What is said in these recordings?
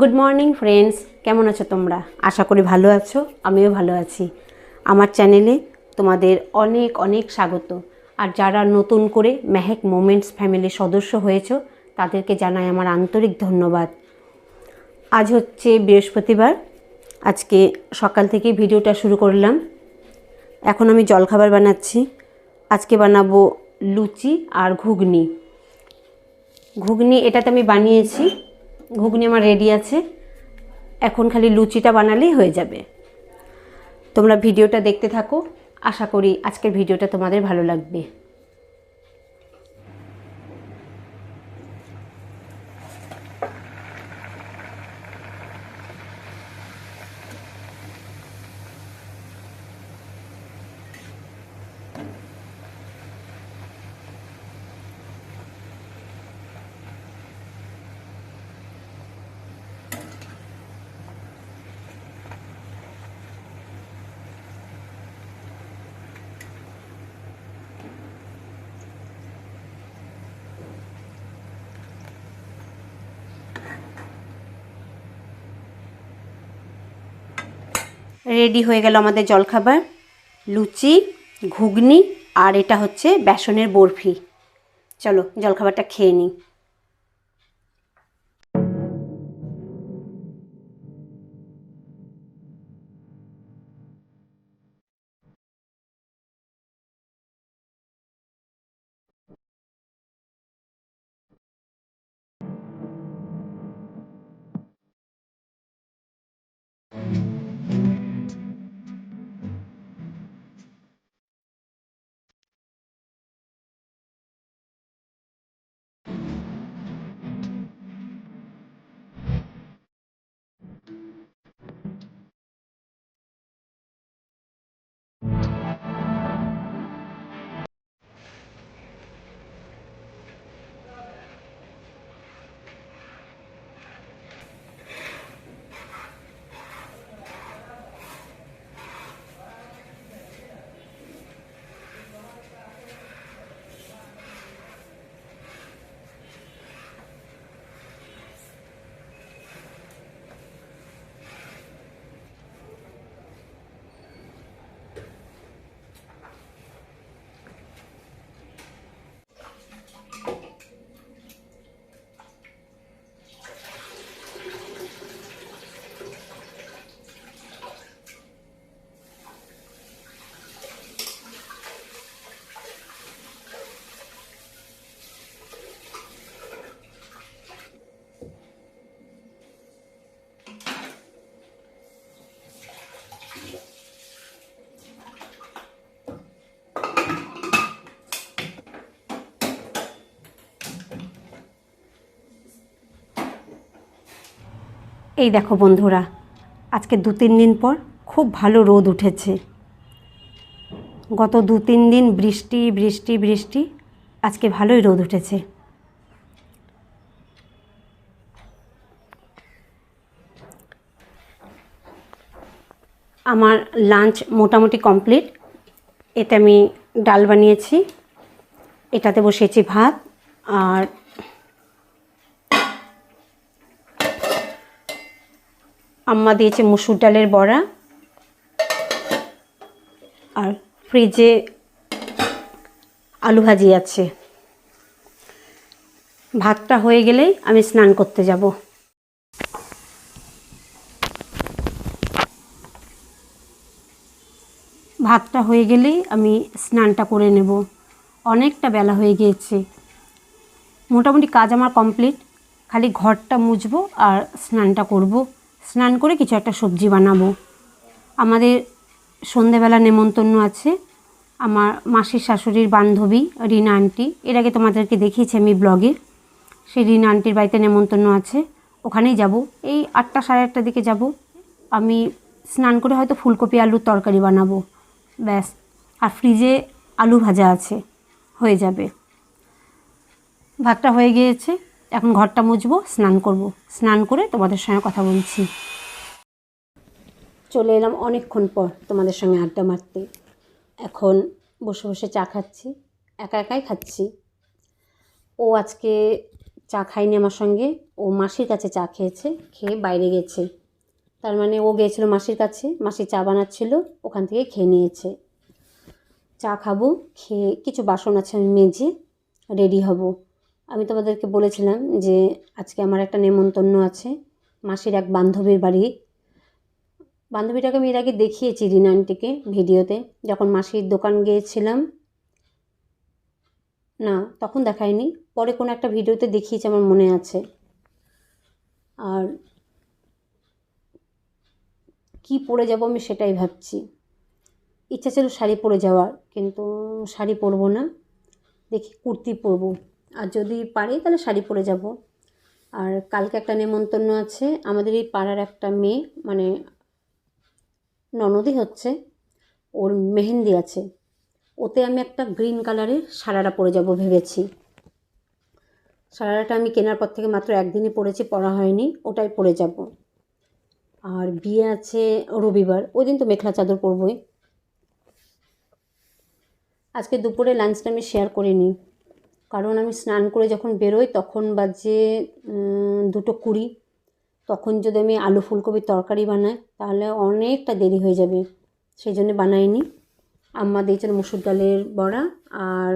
Good morning friends কেমন আছো তোমরা? আশা করি ভালো আছো, আমিও ভালো আছি। আমার চ্যানেলে তোমাদের অনেক অনেক স্বাগত। আর যারা নতুন করে মেহেক মোমেন্টস ফ্যামিলির সদস্য হয়েছো, তাদেরকে জানাই আমার আন্তরিক ধন্যবাদ। আজ হচ্ছে বৃহস্পতিবার। আজকে সকাল থেকে ভিডিওটা শুরু করলাম। এখন আমি জলখাবার বানাচ্ছি। আজকে বানাবো লুচি আর ঘুগনি। ঘুগনি এটাতে আমি বানিয়েছি। ঘুগনি আমার রেডি আছে। এখন খালি লুচিটা বানালেই হয়ে যাবে। তোমরা ভিডিওটা দেখতে থাকো। আশা করি আজকের ভিডিওটা তোমাদের ভালো লাগবে। রেডি হয়ে গেল আমাদের জলখাবার। লুচি, ঘুগনি আর এটা হচ্ছে বেসনের বরফি। চলো জলখাবারটা খেয়ে নিই। এই দেখো বন্ধুরা, আজকে দু তিন দিন পর খুব ভালো রোদ উঠেছে। গত দু তিন দিন বৃষ্টি বৃষ্টি বৃষ্টি, আজকে ভালোই রোদ উঠেছে। আমার লাঞ্চ মোটামুটি কমপ্লিট এতে আমি ডাল বানিয়েছি, এটাতে বসিয়েছি ভাত, আর আম্মা দিয়েছে মুসুর ডালের বড়া। আর ফ্রিজে আলু ভাজি আছে। ভাতটা হয়ে গেলেই আমি স্নান করতে যাব। ভাতটা হয়ে গেলেই আমি স্নানটা করে নেব। অনেকটা বেলা হয়ে গিয়েছে। মোটামুটি কাজ আমার কমপ্লিট। খালি ঘরটা মুছবো আর স্নানটা করব। স্নান করে কিছু একটা সবজি বানাবো। আমাদের সন্ধেবেলা নেমন্তন্ন আছে। আমার মাসির শাশুড়ির বান্ধবী, রিনা আন্টি, এর আগে তোমাদেরকে দেখিয়েছি আমি ব্লগে। সেই রিনা আন্টির বাড়িতে নেমন্তন্ন আছে। ওখানেই যাব। এই আটটা সাড়ে আটটার দিকে যাব। আমি স্নান করে হয়তো ফুলকপি, আলুর তরকারি বানাবো। ব্যাস। আর ফ্রিজে আলু ভাজা আছে। হয়ে যাবে। ভাতটা হয়ে গিয়েছে। এখন ঘরটা মুছবো, স্নান করব। স্নান করে তোমাদের সঙ্গে কথা বলছি। চলে এলাম অনেকক্ষণ পর তোমাদের সঙ্গে আড্ডা মারতে। এখন বসে বসে চা খাচ্ছি, একা একাই খাচ্ছি। ও আজকে চা খায়নি আমার সঙ্গে, ও মাসির কাছে চা খেয়েছে, খেয়ে বাইরে গেছে। তার মানে ও গিয়েছিল মাসির কাছে, মাসি চা বানাচ্ছিল, ওখান থেকে খেয়ে নিয়েছে। চা খাব, খেয়ে কিছু বাসন আছে আমি মেজে রেডি হব। আমি তোমাদেরকে বলেছিলাম যে আজকে আমার একটা নেমন্তন্ন আছে, মাসির এক বান্ধবীর বাড়ি। বান্ধবীটাকে আমি এর আগে দেখিয়েছি রিনা আন্টিকে ভিডিওতে, যখন মাসির দোকান গিয়েছিলাম। না, তখন দেখায়নি, পরে কোনো একটা ভিডিওতে দেখিয়েছি, আমার মনে আছে। আর কি পরে যাব আমি সেটাই ভাবছি। ইচ্ছা ছিল শাড়ি পরে যাওয়ার, কিন্তু শাড়ি পরবো না, দেখি কুর্তি পরবো। আর যদি পারি, তাহলে শাড়ি পরে যাব। আর কালকে একটা নেমন্তন্ন আছে। আমাদের এই পাড়ার একটা মেয়ে মানে ননদই হচ্ছে, ওর মেহেন্দি আছে। ওতে আমি একটা গ্রিন কালারের সারারা পরে যাব ভেবেছি। সারারাটা আমি কেনার পর থেকে মাত্র একদিনই পরেছি, পরা হয়নি, ওটাই পরে যাব। আর বিয়ে আছে রবিবার, ওই দিন তো মেখলা চাদর পরবই। আজকে দুপুরে লাঞ্চটা আমি শেয়ার করিনি। কারণ আমি স্নান করে যখন বেরোই তখন বাজে দুটো কুড়ি। তখন যদি আমি আলু ফুলকপির তরকারি বানাই, তাহলে অনেকটা দেরি হয়ে যাবে। সেই জন্য বানাইনি। আম্মা দিয়েছিল মুসুর ডালের বড়া আর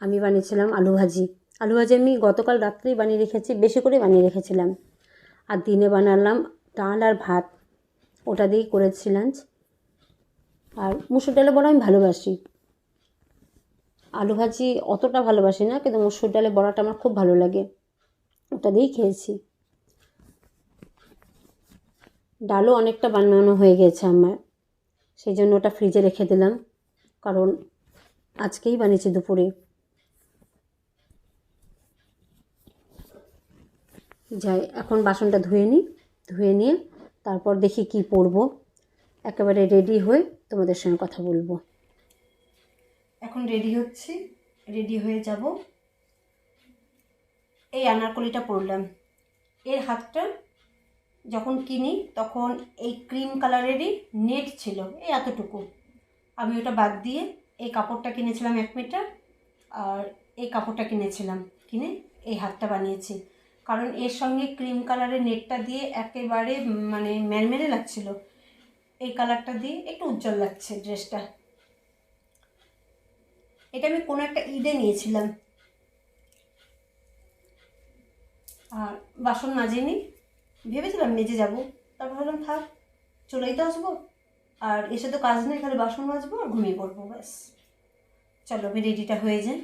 আমি বানিয়েছিলাম আলু ভাজি। আলু ভাজি আমি গতকাল রাত্রেই বানিয়ে রেখেছি, বেশি করে বানিয়ে রেখেছিলাম। আর দিনে বানালাম ডাল আর ভাত। ওটা দিয়েই করেছি লাঞ্চ। আর মুসুর ডালের বড়া আমি ভালোবাসি। আলু ভাজি অতটা ভালোবাসি না, কিন্তু মুসুর ডালের বড়াটা আমার খুব ভালো লাগে। ওটা দিয়েই খেয়েছি। ডালও অনেকটা বানানো হয়ে গেছে আমার। সেই জন্য ওটা ফ্রিজে রেখে দিলাম, কারণ আজকেই বানিয়েছি দুপুরে। যাই, এখন বাসনটা ধুয়ে নিই, ধুয়ে নিয়ে তারপর দেখি কি পরবো। একেবারে রেডি হয়ে তোমাদের সঙ্গে কথা বলব। এখন রেডি হচ্ছি রেডি হয়ে যাব। এই আনারকলিটা পরলাম। এর হাতটা যখন কিনি, তখন এই ক্রিম কালারেরই নেট ছিল, এই এতটুকু। আমি ওটা বাদ দিয়ে এই কাপড়টা কিনেছিলাম এক মিটার আর এই কাপড়টা কিনেছিলাম, কিনে এই হাতটা বানিয়েছি। কারণ এর সঙ্গে ক্রিম কালারের নেটটা দিয়ে একেবারে মানে ম্যারমেরে লাগছিল। এই কালারটা দিয়ে একটু উজ্জ্বল লাগছে ড্রেসটা এটা আমি কোনো একটা ঈদে নিয়েছিলাম। আর বাসন মাজিনি ভেবেছিলাম মেজে যাব। তারপর ভাবলাম, থাক, চলেই তো আসব। আর এসে তো কাজ নেই খালি বাসন মাজবো আর ঘুমিয়ে পড়ব, ব্যাস। চলো আমি রেডিটা হয়ে যাই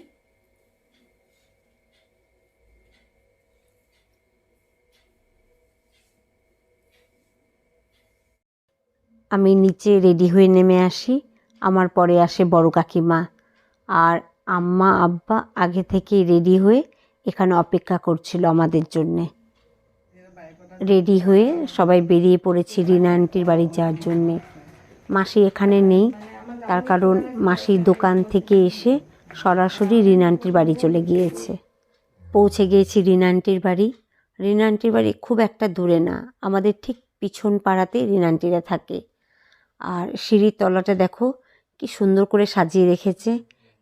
আমি নিচে রেডি হয়ে নেমে আসি। আমার পরে আসে বড় কাকিমা। আর আম্মা, আব্বা আগে থেকেই রেডি হয়ে এখানে অপেক্ষা করছিল আমাদের জন্যে। রেডি হয়ে সবাই বেরিয়ে পড়েছি রিনা আন্টির বাড়ি যাওয়ার জন্যে। মাসি এখানে নেই, তার কারণ মাসির দোকান থেকে এসে সরাসরি রিনা আন্টির বাড়ি চলে গিয়েছে। পৌঁছে গিয়েছি রিনা আন্টির বাড়ি। রিনা আন্টির বাড়ি খুব একটা দূরে না, আমাদের ঠিক পিছন পাড়াতে রিনা আন্টিরা থাকে। আর সিঁড়ির তলাটা দেখো, কি সুন্দর করে সাজিয়ে রেখেছে।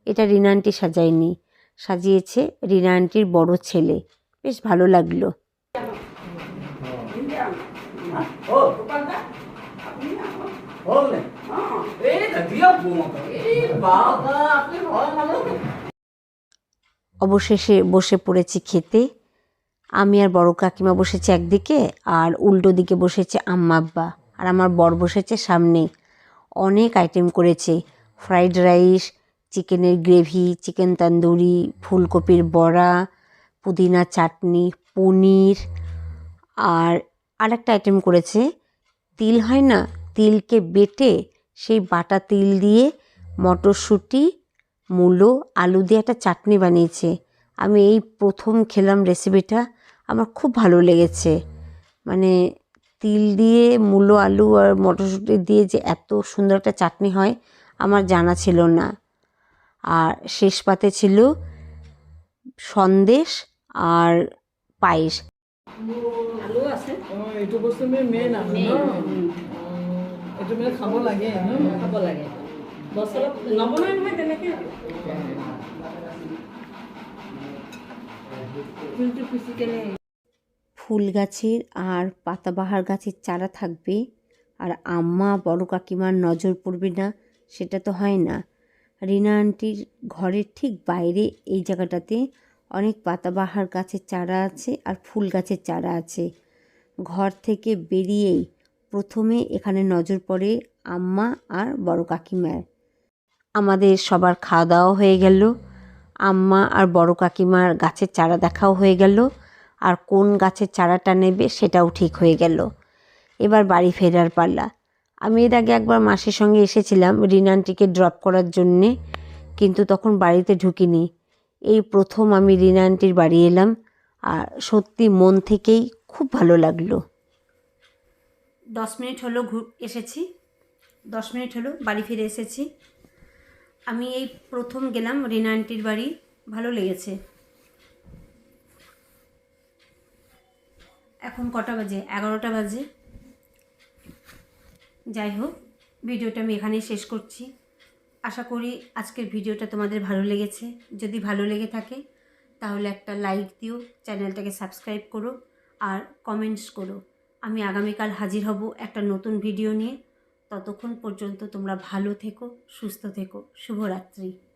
এটা রিনা সাজায়নি। সাজিয়েছে রিনা আন্টির বড় ছেলে। বেশ ভালো লাগল। অবশেষে বসে পড়েছি খেতে। আমি আর বড় কাকিমা বসেছে একদিকে আর উল্টো দিকে বসেছে আম্মাব্বা আর আমার বর বসেছে সামনে। অনেক আইটেম করেছে। ফ্রাইড রাইস চিকেনের গ্রেভি, চিকেন তন্দুরি, ফুলকপির বড়া, পুদিনা চাটনি, পনির, আর আরেকটা আইটেম করেছে। তিল হয় না? তিলকে বেটে সেই বাটা তিল দিয়ে মটরশুঁটি, মূলো, আলু দিয়ে একটা চাটনি বানিয়েছে। আমি এই প্রথম খেলাম রেসিপিটা আমার খুব ভালো লেগেছে। মানে তিল দিয়ে মূলো, আলু আর মটরশুঁটি দিয়ে যে এত সুন্দর একটা চাটনি হয়, আমার জানা ছিল না। আর শেষ পাতে ছিল সন্দেশ আর পায়েস। মানে মেইন আৰু ন? এইটো খাব লাগে খাব লাগে। বছৰত নবনাই নহয় তেনেকৈ। কিন্তু ফিজিক্যালে ফুল গাছের আর পাতাবাহার গাছের চারা থাকবে। আর আম্মা বড় কাকিমার নজর পড়বে না সেটা তো হয় না। রিনা আন্টির ঘরের ঠিক বাইরে এই জায়গাটাতে অনেক পাতাবাহার গাছের চারা আছে আর ফুল গাছের চারা আছে। ঘর থেকে বেরিয়েই প্রথমে এখানে নজর পড়ে আম্মা আর বড় কাকিমার। আমাদের সবার খাওয়া দাওয়া হয়ে গেল। আম্মা আর বড় কাকিমার গাছের চারা দেখাও হয়ে গেল। আর কোন গাছের চারাটা নেবে সেটাও ঠিক হয়ে গেল। এবার বাড়ি ফেরার পাল্লা আমি এর আগে একবার মাসির সঙ্গে এসেছিলাম রিনান্টিকে ড্রপ করার জন্যে, কিন্তু তখন বাড়িতে ঢুকিনি। এই প্রথম আমি রিনান্টির বাড়ি এলাম, আর সত্যি মন থেকেই খুব ভালো লাগল। দশ মিনিট হলো ঘু- এসেছি। দশ মিনিট হলো বাড়ি ফিরে এসেছি। আমি এই প্রথম গেলাম রিনা আন্টির বাড়ি, ভালো লেগেছে। এখন কটা বাজে? এগারোটা বাজে। যাই হোক ভিডিওটা আমি এখানেই শেষ করছি। আশা করি আজকের ভিডিওটা তোমাদের ভালো লেগেছে। যদি ভালো লেগে থাকে, তাহলে একটা লাইক দিও, চ্যানেলটাকে সাবস্ক্রাইব করো আর কমেন্টস করো। আমি আগামীকাল হাজির হব একটা নতুন ভিডিও নিয়ে। ততক্ষণ পর্যন্ত তোমরা ভালো থেকো, সুস্থ থেকো। শুভরাত্রি।